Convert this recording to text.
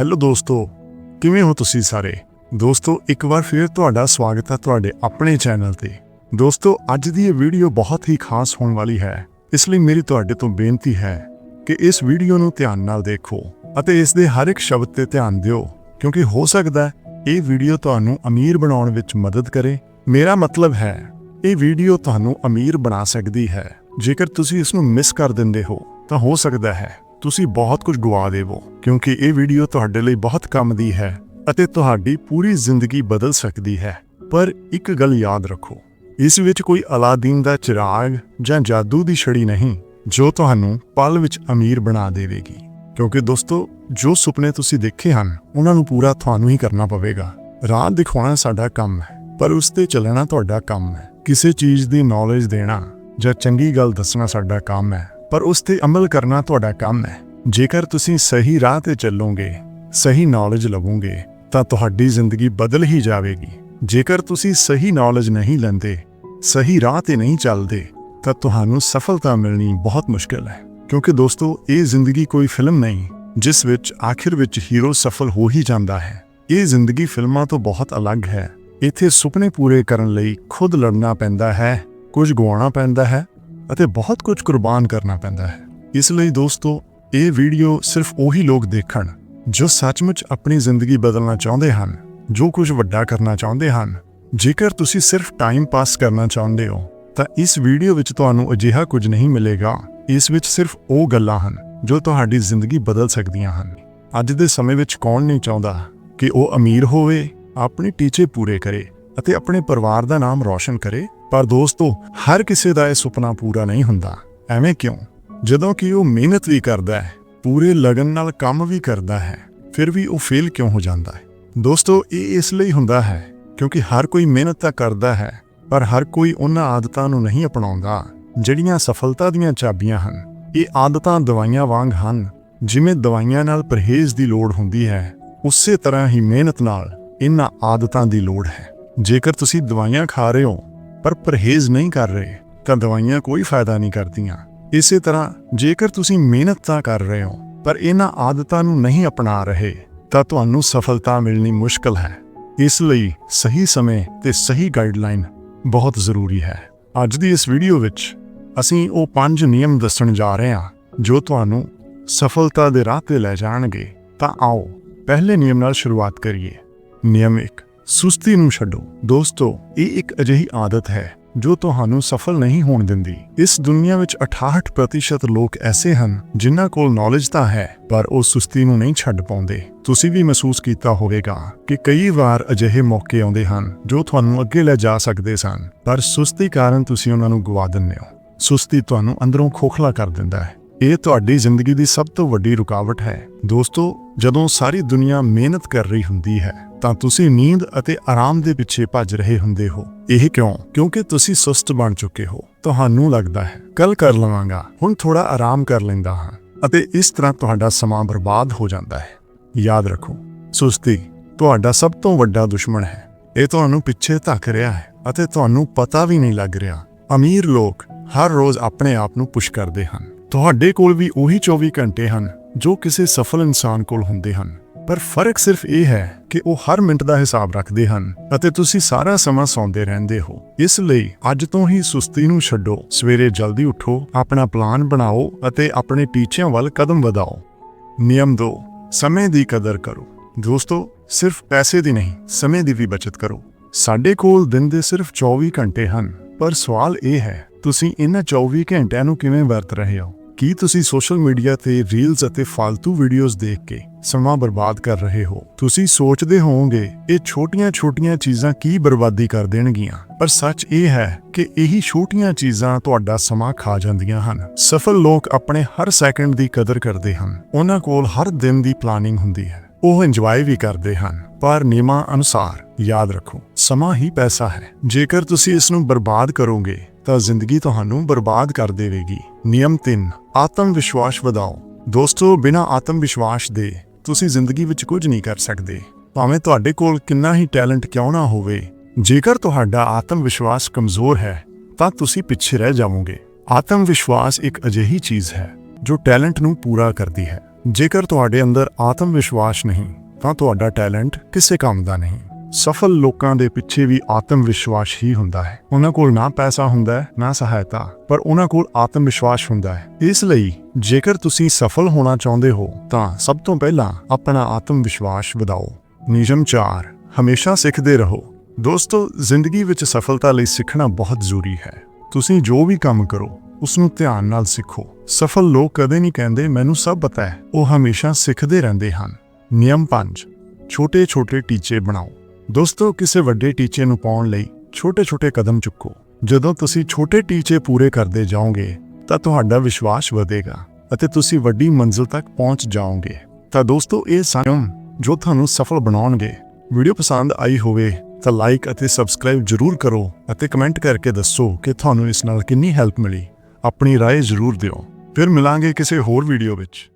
Hello ਦੋਸਤੋ, ਕਿਵੇਂ ਹੋ ਤੁਸੀਂ ਸਾਰੇ? ਦੋਸਤੋ, ਇੱਕ ਵਾਰ ਫਿਰ ਤੁਹਾਡਾ ਸਵਾਗਤ ਹੈ ਤੁਹਾਡੇ ਆਪਣੇ ਚੈਨਲ ਤੇ। ਦੋਸਤੋ, ਅੱਜ ਦੀ ਇਹ ਵੀਡੀਓ ਬਹੁਤ ਹੀ ਖਾਸ ਹੋਣ ਵਾਲੀ ਹੈ। ਇਸ ਲਈ ਮੇਰੀ ਤੁਹਾਡੇ ਤੋਂ ਬੇਨਤੀ ਹੈ ਕਿ ਇਸ ਵੀਡੀਓ ਨੂੰ ਧਿਆਨ ਨਾਲ ਦੇਖੋ ਅਤੇ ਇਸ ਦੇ ਹਰ ਇੱਕ ਸ਼ਬਦ ਤੇ ਧਿਆਨ ਦਿਓ, ਕਿਉਂਕਿ ਹੋ ਸਕਦਾ ਹੈ ਇਹ ਵੀਡੀਓ ਤੁਹਾਨੂੰ ਅਮੀਰ ਬਣਾਉਣ ਵਿੱਚ ਮਦਦ ਕਰੇ। ਮੇਰਾ ਮਤਲਬ ਹੈ, ਇਹ ਵੀਡੀਓ ਤੁਹਾਨੂੰ ਅਮੀਰ ਬਣਾ ਸਕਦੀ ਹੈ। ਜੇਕਰ ਤੁਸੀਂ ਇਸ ਨੂੰ ਮਿਸ ਕਰ ਦਿੰਦੇ ਹੋ, ਤਾਂ ਹੋ ਸਕਦਾ ਹੈ ਤੁਸੀਂ ਬਹੁਤ ਕੁਝ ਗਵਾ ਦੇਵੋ, ਕਿਉਂਕਿ ਇਹ ਵੀਡੀਓ ਤੁਹਾਡੇ ਲਈ ਬਹੁਤ ਕੰਮ ਦੀ ਹੈ ਅਤੇ ਤੁਹਾਡੀ ਪੂਰੀ ਜ਼ਿੰਦਗੀ ਬਦਲ ਸਕਦੀ ਹੈ। ਪਰ ਇੱਕ ਗੱਲ ਯਾਦ ਰੱਖੋ, ਇਸ ਵਿੱਚ ਕੋਈ ਅਲਾਦੀਨ ਦਾ ਚਿਰਾਗ ਜਾਂ ਜਾਦੂ ਦੀ ਛੜੀ ਨਹੀਂ, ਜੋ ਤੁਹਾਨੂੰ ਪਲ ਵਿੱਚ ਅਮੀਰ ਬਣਾ ਦੇਵੇਗੀ। ਕਿਉਂਕਿ ਦੋਸਤੋ, ਜੋ ਸੁਪਨੇ ਤੁਸੀਂ ਦੇਖੇ ਹਨ, ਉਹਨਾਂ ਨੂੰ ਪੂਰਾ ਤੁਹਾਨੂੰ ਹੀ ਕਰਨਾ ਪਵੇਗਾ। ਰਾਹ ਦਿਖਾਉਣਾ ਸਾਡਾ ਕੰਮ ਹੈ, ਪਰ ਉਸ ਤੇ ਚੱਲਣਾ ਤੁਹਾਡਾ ਕੰਮ ਹੈ। ਕਿਸੇ ਚੀਜ਼ ਦੀ ਨੌਲੇਜ ਦੇਣਾ ਜਾਂ ਚੰਗੀ ਗੱਲ ਦੱਸਣਾ ਸਾਡਾ ਕੰਮ ਹੈ ਪਰ ਉਸ ਤੇ ਅਮਲ ਕਰਨਾ ਤੁਹਾਡਾ ਕੰਮ ਹੈ। ਜੇਕਰ ਤੁਸੀਂ ਸਹੀ ਰਾਹ ਤੇ ਚੱਲੋਗੇ, ਸਹੀ ਨੌਲੇਜ ਲਵੋਗੇ, ਤਾਂ ਤੁਹਾਡੀ ਜ਼ਿੰਦਗੀ ਬਦਲ ਹੀ ਜਾਵੇਗੀ। ਜੇਕਰ ਤੁਸੀਂ ਸਹੀ ਨੌਲੇਜ ਨਹੀਂ ਲੈਂਦੇ, ਸਹੀ ਰਾਹ ਤੇ ਨਹੀਂ ਚੱਲਦੇ, ਤਾਂ ਤੁਹਾਨੂੰ ਸਫਲਤਾ ਮਿਲਣੀ ਬਹੁਤ ਮੁਸ਼ਕਲ ਹੈ। ਕਿਉਂਕਿ ਦੋਸਤੋ, ਇਹ ਜ਼ਿੰਦਗੀ ਕੋਈ ਫਿਲਮ ਨਹੀਂ, ਜਿਸ ਵਿੱਚ ਆਖਿਰ ਵਿੱਚ ਹੀਰੋ ਸਫਲ ਹੋ ਹੀ ਜਾਂਦਾ ਹੈ। ਇਹ ਜ਼ਿੰਦਗੀ ਫਿਲਮਾਂ ਤੋਂ ਬਹੁਤ ਅਲੱਗ ਹੈ। ਇੱਥੇ ਸੁਪਨੇ ਪੂਰੇ ਕਰਨ ਲਈ ਖੁਦ ਲੜਨਾ ਪੈਂਦਾ ਹੈ, ਕੁਝ ਗਵਾਉਣਾ ਪੈਂਦਾ ਹੈ ਅਤੇ ਬਹੁਤ ਕੁਝ ਕੁਰਬਾਨ ਕਰਨਾ ਪੈਂਦਾ ਹੈ। ਇਸ ਲਈ ਦੋਸਤੋ, ਇਹ ਵੀਡੀਓ ਸਿਰਫ ਉਹੀ ਲੋਕ ਦੇਖਣ ਜੋ ਸੱਚਮੁੱਚ ਆਪਣੀ ਜ਼ਿੰਦਗੀ ਬਦਲਣਾ ਚਾਹੁੰਦੇ ਹਨ, ਜੋ ਕੁਝ ਵੱਡਾ ਕਰਨਾ ਚਾਹੁੰਦੇ ਹਨ। ਜੇਕਰ ਤੁਸੀਂ ਸਿਰਫ ਟਾਈਮ ਪਾਸ ਕਰਨਾ ਚਾਹੁੰਦੇ ਹੋ, ਤਾਂ ਇਸ ਵੀਡੀਓ ਵਿੱਚ ਤੁਹਾਨੂੰ ਅਜਿਹਾ ਕੁਝ ਨਹੀਂ ਮਿਲੇਗਾ। ਇਸ ਵਿੱਚ ਸਿਰਫ ਉਹ ਗੱਲਾਂ ਹਨ ਜੋ ਤੁਹਾਡੀ ਜ਼ਿੰਦਗੀ ਬਦਲ ਸਕਦੀਆਂ ਹਨ। ਅੱਜ ਦੇ ਸਮੇਂ ਵਿੱਚ ਕੌਣ ਨਹੀਂ ਚਾਹੁੰਦਾ ਕਿ ਉਹ ਅਮੀਰ ਹੋਵੇ, ਆਪਣੇ ਟੀਚੇ ਪੂਰੇ ਕਰੇ। ਅਤੇ ਆਪਣੇ ਪਰਿਵਾਰ ਦਾ ਨਾਮ ਰੌਸ਼ਨ ਕਰੇ, ਪਰ ਦੋਸਤੋ, ਹਰ ਕਿਸੇ ਦਾ ਇਹ ਸੁਪਨਾ ਪੂਰਾ ਨਹੀਂ ਹੁੰਦਾ। ਐਵੇਂ ਕਿਉਂ? ਜਦੋਂ ਕਿ ਉਹ ਮਿਹਨਤ ਵੀ ਕਰਦਾ ਹੈ, ਪੂਰੇ ਲਗਨ ਨਾਲ ਕੰਮ ਵੀ ਕਰਦਾ ਹੈ, ਫਿਰ ਵੀ ਉਹ ਫੇਲ ਕਿਉਂ ਹੋ ਜਾਂਦਾ ਹੈ? ਦੋਸਤੋ, ਇਹ ਇਸ ਲਈ ਹੁੰਦਾ ਹੈ, ਕਿਉਂਕਿ ਹਰ ਕੋਈ ਮਿਹਨਤ ਤਾਂ ਕਰਦਾ ਹੈ, ਪਰ ਹਰ ਕੋਈ ਉਹਨਾਂ ਆਦਤਾਂ ਨੂੰ ਨਹੀਂ ਅਪਣਾਉਂਦਾ, ਜਿਹੜੀਆਂ ਸਫਲਤਾ ਦੀਆਂ ਚਾਬੀਆਂ ਹਨ। ਇਹ ਆਦਤਾਂ ਦਵਾਈਆਂ ਵਾਂਗ ਹਨ, ਜਿਵੇਂ ਦਵਾਈਆਂ ਨਾਲ ਪਰਹੇਜ਼ ਦੀ ਲੋੜ ਹੁੰਦੀ ਹੈ, ਉਸੇ ਤਰ੍ਹਾਂ ਹੀ ਮਿਹਨਤ ਨਾਲ ਇਹਨਾਂ ਆਦਤਾਂ ਦੀ ਲੋੜ ਹੈ। ਜੇਕਰ ਤੁਸੀਂ ਦਵਾਈਆਂ ਖਾ ਰਹੇ ਹੋ, ਪਰ ਪਰਹੇਜ਼ ਨਹੀਂ ਕਰ ਰਹੇ, ਤਾਂ ਦਵਾਈਆਂ ਕੋਈ ਫਾਇਦਾ ਨਹੀਂ ਕਰਦੀਆਂ। ਇਸੇ ਤਰ੍ਹਾਂ, ਜੇਕਰ ਤੁਸੀਂ ਮਿਹਨਤ ਤਾਂ ਕਰ ਰਹੇ ਹੋ, ਪਰ ਇਹਨਾਂ ਆਦਤਾਂ ਨੂੰ ਨਹੀਂ ਅਪਣਾ ਰਹੇ, ਤਾਂ ਤੁਹਾਨੂੰ ਸਫਲਤਾ ਮਿਲਣੀ ਮੁਸ਼ਕਲ ਹੈ। ਇਸ ਲਈ ਸਹੀ ਸਮੇਂ ਤੇ ਸਹੀ ਗਾਈਡਲਾਈਨ ਬਹੁਤ ਜ਼ਰੂਰੀ ਹੈ। ਅੱਜ ਦੀ ਇਸ ਵੀਡੀਓ ਵਿੱਚ ਅਸੀਂ ਉਹ ਪੰਜ ਨਿਯਮ ਦੱਸਣ ਜਾ ਰਹੇ ਹਾਂ, ਜੋ ਤੁਹਾਨੂੰ ਸਫਲਤਾ ਦੇ ਰਾਹ ਤੇ ਲੈ ਜਾਣਗੇ। ਤਾਂ ਆਓ, ਪਹਿਲੇ ਨਿਯਮ ਨਾਲ ਸ਼ੁਰੂਆਤ ਕਰੀਏ। ਨਿਯਮ 1 ਸੁਸਤੀ ਨੂੰ ਛੱਡੋ। ਦੋਸਤੋ, ਇਹ ਇੱਕ ਅਜਿਹੀ ਆਦਤ ਹੈ ਜੋ ਤੁਹਾਨੂੰ ਸਫਲ ਨਹੀਂ ਹੋਣ ਦਿੰਦੀ। ਇਸ ਦੁਨੀਆ ਵਿੱਚ 68% ਲੋਕ ਐਸੇ ਹਨ ਜਿਨ੍ਹਾਂ ਕੋਲ ਨੌਲੇਜ ਤਾਂ ਹੈ, ਪਰ ਉਹ ਸੁਸਤੀ ਨੂੰ ਨਹੀਂ ਛੱਡ ਪਾਉਂਦੇ। ਤੁਸੀਂ ਵੀ ਮਹਿਸੂਸ ਕੀਤਾ ਹੋਵੇਗਾ ਕਿ ਕਈ ਵਾਰ ਅਜਿਹੇ ਮੌਕੇ ਆਉਂਦੇ ਹਨ ਜੋ ਤੁਹਾਨੂੰ ਅੱਗੇ ਲੈ ਜਾ ਸਕਦੇ ਸਨ, ਪਰ ਸੁਸਤੀ ਕਾਰਨ ਤੁਸੀਂ ਉਹਨਾਂ ਨੂੰ ਗਵਾ ਦਿੰਦੇ ਹੋ। ਸੁਸਤੀ ਤੁਹਾਨੂੰ ਅੰਦਰੋਂ ਖੋਖਲਾ ਕਰ ਦਿੰਦਾ ਹੈ। ਇਹ ਤੁਹਾਡੀ ਜ਼ਿੰਦਗੀ ਦੀ ਸਭ ਤੋਂ ਵੱਡੀ ਰੁਕਾਵਟ ਹੈ। ਦੋਸਤੋ, ਜਦੋਂ ਸਾਰੀ ਦੁਨੀਆ ਮਿਹਨਤ ਕਰ ਰਹੀ ਹੁੰਦੀ ਹੈ, ਤਾਂ ਤੁਸੀਂ ਨੀਂਦ ਅਤੇ ਆਰਾਮ ਦੇ ਪਿੱਛੇ ਭੱਜ ਰਹੇ ਹੁੰਦੇ ਹੋ। ਇਹ ਕਿਉਂ? ਕਿਉਂਕਿ ਤੁਸੀਂ ਸੁਸਤ ਬਣ ਚੁੱਕੇ ਹੋ। ਤੁਹਾਨੂੰ ਲੱਗਦਾ ਹੈ ਕੱਲ ਕਰ ਲਵਾਂਗਾ, ਹੁਣ ਥੋੜਾ ਆਰਾਮ ਕਰ ਲੈਂਦਾ ਹਾਂ। ਅਤੇ ਇਸ ਤਰ੍ਹਾਂ ਤੁਹਾਡਾ ਸਮਾਂ ਬਰਬਾਦ ਹੋ ਜਾਂਦਾ ਹੈ। ਯਾਦ ਰੱਖੋ, ਸੁਸਤੀ ਤੁਹਾਡਾ ਸਭ ਤੋਂ ਵੱਡਾ ਦੁਸ਼ਮਣ ਹੈ। ਇਹ ਤੁਹਾਨੂੰ ਪਿੱਛੇ ਧੱਕ ਰਿਹਾ ਹੈ ਅਤੇ ਤੁਹਾਨੂੰ ਪਤਾ ਵੀ ਨਹੀਂ ਲੱਗ ਰਿਹਾ। ਅਮੀਰ ਲੋਕ ਹਰ ਰੋਜ਼ ਆਪਣੇ ਆਪ ਨੂੰ ਪੁਸ਼ ਕਰਦੇ ਹਨ। ਤੁਹਾਡੇ ਕੋਲ ਵੀ ਉਹੀ 24 ਘੰਟੇ ਹਨ, ਜੋ ਕਿਸੇ ਸਫਲ ਇਨਸਾਨ ਕੋਲ ਹੁੰਦੇ ਹਨ। ਪਰ ਫ਼ਰਕ ਸਿਰਫ ਇਹ ਹੈ ਕਿ ਉਹ ਹਰ ਮਿੰਟ ਦਾ ਹਿਸਾਬ ਰੱਖਦੇ ਹਨ ਅਤੇ ਤੁਸੀਂ ਸਾਰਾ ਸਮਾਂ ਸੌਂਦੇ ਰਹਿੰਦੇ ਹੋ। ਇਸ ਲਈ ਅੱਜ ਤੋਂ ਹੀ ਸੁਸਤੀ ਨੂੰ ਛੱਡੋ, ਸਵੇਰੇ ਜਲਦੀ ਉੱਠੋ, ਆਪਣਾ ਪਲਾਨ ਬਣਾਓ ਅਤੇ ਆਪਣੇ ਟੀਚਿਆਂ ਵੱਲ ਕਦਮ ਵਧਾਓ। ਨਿਯਮ 2 ਸਮੇਂ ਦੀ ਕਦਰ ਕਰੋ। ਦੋਸਤੋ, ਸਿਰਫ ਪੈਸੇ ਦੀ ਨਹੀਂ, ਸਮੇਂ ਦੀ ਵੀ ਬਚਤ ਕਰੋ। ਸਾਡੇ ਕੋਲ ਦਿਨ ਦੇ ਸਿਰਫ 24 ਘੰਟੇ ਹਨ, ਪਰ ਸਵਾਲ ਇਹ ਹੈ, ਤੁਸੀਂ ਇਹਨਾਂ 24 ਘੰਟਿਆਂ ਨੂੰ ਕਿਵੇਂ ਵਰਤ ਰਹੇ ਹੋ? ਕੀ ਤੁਸੀਂ ਸੋਸ਼ਲ ਮੀਡੀਆ ਤੇ ਰੀਲਸ ਅਤੇ ਫालतू ਵੀਡੀਓਜ਼ ਦੇਖ ਕੇ ਸਮਾਂ ਬਰਬਾਦ ਕਰ ਰਹੇ ਹੋ? ਤੁਸੀਂ ਸੋਚਦੇ ਹੋਵੋਗੇ, ਇਹ ਛੋਟੀਆਂ-ਛੋਟੀਆਂ ਚੀਜ਼ਾਂ ਕੀ ਬਰਬਾਦੀ ਕਰ ਦੇਣਗੀਆਂ? ਪਰ ਸੱਚ ਇਹ ਹੈ ਕਿ ਇਹੀ ਛੋਟੀਆਂ ਚੀਜ਼ਾਂ ਤੁਹਾਡਾ ਸਮਾਂ ਖਾ ਜਾਂਦੀਆਂ ਹਨ। ਸਫਲ ਲੋਕ ਆਪਣੇ ਹਰ ਸੈਕਿੰਡ ਦੀ ਕਦਰ ਕਰਦੇ ਹਨ। ਉਹਨਾਂ ਕੋਲ ਹਰ ਦਿਨ ਦੀ ਪਲਾਨਿੰਗ ਹੁੰਦੀ ਹੈ। ਉਹ ਇੰਜੋਏ ਵੀ ਕਰਦੇ ਹਨ। ਪਰ ਨਿਯਮਾਂ ਅਨੁਸਾਰ ਯਾਦ ਰੱਖੋ, ਸਮਾਂ ਹੀ ਪੈਸਾ ਹੈ। ਜੇਕਰ ਤੁਸੀਂ ਇਸ ਨੂੰ ਬਰਬਾਦ ਕਰੋਗੇ ਤਾਂ ਜ਼ਿੰਦਗੀ ਤੁਹਾਨੂੰ ਬਰਬਾਦ ਕਰ ਦੇਵੇਗੀ। ਨਿਯਮ 3 ਆਤਮ ਵਿਸ਼ਵਾਸ ਵਧਾਓ। ਦੋਸਤੋ, ਬਿਨਾਂ ਆਤਮ ਵਿਸ਼ਵਾਸ ਦੇ ਤੁਸੀਂ ਜ਼ਿੰਦਗੀ ਵਿੱਚ ਕੁਝ ਨਹੀਂ ਕਰ ਸਕਦੇ। ਭਾਵੇਂ ਤੁਹਾਡੇ ਕੋਲ ਕਿੰਨਾ ਹੀ ਟੈਲੈਂਟ ਕਿਉਂ ਨਾ ਹੋਵੇ, ਜੇਕਰ ਤੁਹਾਡਾ ਆਤਮ ਵਿਸ਼ਵਾਸ ਕਮਜ਼ੋਰ ਹੈ, ਤਾਂ ਤੁਸੀਂ ਪਿੱਛੇ ਰਹਿ ਜਾਵੋਗੇ। ਆਤਮ ਵਿਸ਼ਵਾਸ ਇੱਕ ਅਜਿਹੀ ਚੀਜ਼ ਹੈ, ਜੋ ਟੈਲੈਂਟ ਨੂੰ ਪੂਰਾ ਕਰਦੀ ਹੈ। ਜੇਕਰ ਤੁਹਾਡੇ ਅੰਦਰ ਆਤਮ ਵਿਸ਼ਵਾਸ ਨਹੀਂ, ਤਾਂ ਤੁਹਾਡਾ ਟੈਲੈਂਟ ਕਿਸੇ ਕੰਮ ਦਾ ਨਹੀਂ। ਸਫਲ ਲੋਕਾਂ ਦੇ ਪਿੱਛੇ ਵੀ ਆਤਮ ਵਿਸ਼ਵਾਸ ਹੀ ਹੁੰਦਾ ਹੈ। ਉਹਨਾਂ ਕੋਲ ਨਾ ਪੈਸਾ ਹੁੰਦਾ ਹੈ, ਨਾ ਸਹਾਇਤਾ, ਪਰ ਉਹਨਾਂ ਕੋਲ ਆਤਮ ਵਿਸ਼ਵਾਸ ਹੁੰਦਾ ਹੈ। ਇਸ ਲਈ ਜੇਕਰ ਤੁਸੀਂ ਸਫਲ ਹੋਣਾ ਚਾਹੁੰਦੇ ਹੋ, ਤਾਂ ਸਭ ਤੋਂ ਪਹਿਲਾਂ ਆਪਣਾ ਆਤਮ ਵਿਸ਼ਵਾਸ ਵਧਾਓ। ਨਿਯਮ 4 ਹਮੇਸ਼ਾ ਸਿੱਖਦੇ ਰਹੋ। ਦੋਸਤੋ, ਜ਼ਿੰਦਗੀ ਵਿੱਚ ਸਫਲਤਾ ਲਈ ਸਿੱਖਣਾ ਬਹੁਤ ਜ਼ਰੂਰੀ ਹੈ। ਤੁਸੀਂ ਜੋ ਵੀ ਕੰਮ ਕਰੋ ਉਸ ਨੂੰ ਧਿਆਨ ਨਾਲ ਸਿੱਖੋ। ਸਫਲ ਲੋਕ ਕਦੇ ਨਹੀਂ ਕਹਿੰਦੇ, ਮੈਨੂੰ ਸਭ ਪਤਾ ਹੈ। ਉਹ ਹਮੇਸ਼ਾ ਸਿੱਖਦੇ ਰਹਿੰਦੇ ਹਨ। ਨਿਯਮ 5 ਛੋਟੇ-ਛੋਟੇ ਟੀਚੇ ਬਣਾਓ। ਦੋਸਤੋ ਕਿਸੇ ਵੱਡੇ ਟੀਚੇ ਨੂੰ ਪਾਉਣ ਲਈ ਛੋਟੇ-ਛੋਟੇ ਕਦਮ ਚੁੱਕੋ ਜਦੋਂ ਤੁਸੀਂ ਛੋਟੇ ਟੀਚੇ ਪੂਰੇ ਕਰਦੇ ਜਾਓਗੇ ਤਾਂ ਤੁਹਾਡਾ ਵਿਸ਼ਵਾਸ ਵਧੇਗਾ ਅਤੇ ਤੁਸੀਂ ਵੱਡੀ ਮੰਜ਼ਿਲ ਤੱਕ ਪਹੁੰਚ ਜਾਓਗੇ ਤਾਂ ਦੋਸਤੋ ਇਹ ਸਨ ਜੋ ਤੁਹਾਨੂੰ ਸਫਲ ਬਣਾਉਣਗੇ ਵੀਡੀਓ ਪਸੰਦ ਆਈ ਹੋਵੇ ਤਾਂ ਲਾਈਕ ਅਤੇ ਸਬਸਕ੍ਰਾਈਬ ਜਰੂਰ ਕਰੋ ਅਤੇ ਕਮੈਂਟ ਕਰਕੇ ਦੱਸੋ ਕਿ ਤੁਹਾਨੂੰ ਇਸ ਨਾਲ ਕਿੰਨੀ ਹੈਲਪ ਮਿਲੀ ਆਪਣੀ رائے ਜ਼ਰੂਰ ਦਿਓ ਫਿਰ ਮਿਲਾਂਗੇ ਕਿਸੇ ਹੋਰ ਵੀਡੀਓ ਵਿੱਚ